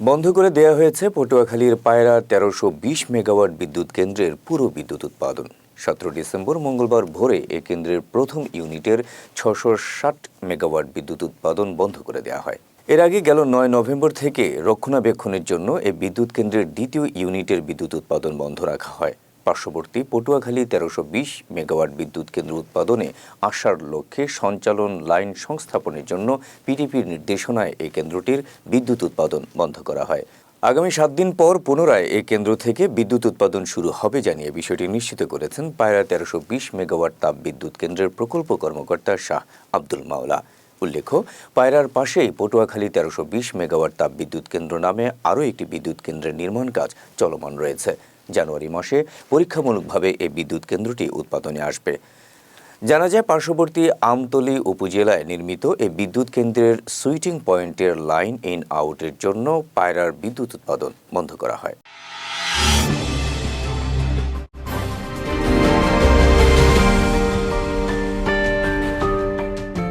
বন্ধ করে দেয়া হয়েছে পটুয়াখালীর পায়রা তেরোশো বিশ মেগাওয়াট বিদ্যুৎ কেন্দ্রের পুরো বিদ্যুৎ উৎপাদন। সতেরো ডিসেম্বর মঙ্গলবার ভোরে এ কেন্দ্রের প্রথম ইউনিটের ছশো ষাট মেগাওয়াট বিদ্যুৎ উৎপাদন বন্ধ করে দেওয়া হয়। এর আগে গেল নয় নভেম্বর থেকে রক্ষণাবেক্ষণের জন্য এ বিদ্যুৎ কেন্দ্রের দ্বিতীয় ইউনিটের বিদ্যুৎ উৎপাদন বন্ধ রাখা হয়। পার্শ্ববর্তী পটুয়াখালী তেরোশো বিশ মেগাওয়াট বিদ্যুৎ কেন্দ্র উৎপাদনে আসার লক্ষ্যে সঞ্চালন লাইন সংস্থাপনের জন্য পিডিপির নির্দেশনায় এই কেন্দ্রটির বিদ্যুৎ উৎপাদন বন্ধ করা হয়। আগামী সাত দিন পর পুনরায় এই কেন্দ্র থেকে বিদ্যুৎ উৎপাদন শুরু হবে জানিয়ে বিষয়টি নিশ্চিত করেছেন পায়রা তেরোশো বিশ মেগাওয়াট তাপ বিদ্যুৎ কেন্দ্রের প্রকল্প কর্মকর্তা শাহ আব্দুল মাওলা। উল্লেখ্য, পায়রার পাশেই পটুয়াখালী তেরোশো বিশ মেগাওয়াট তাপ বিদ্যুৎ কেন্দ্র নামে আরও একটি বিদ্যুৎ কেন্দ্রের নির্মাণ কাজ চলমান রয়েছে। জানুয়ারি মাসে পরীক্ষামূলকভাবে এই বিদ্যুৎ কেন্দ্রটি উৎপাদনে আসবে। জানা যায়, পার্শ্ববর্তী আমতলি উপজেলায় নির্মিত এই বিদ্যুৎ কেন্দ্রের সুইটিং পয়েন্টের লাইন ইন আউটের জন্য পায়রার বিদ্যুৎ উৎপাদন বন্ধ করা হয়।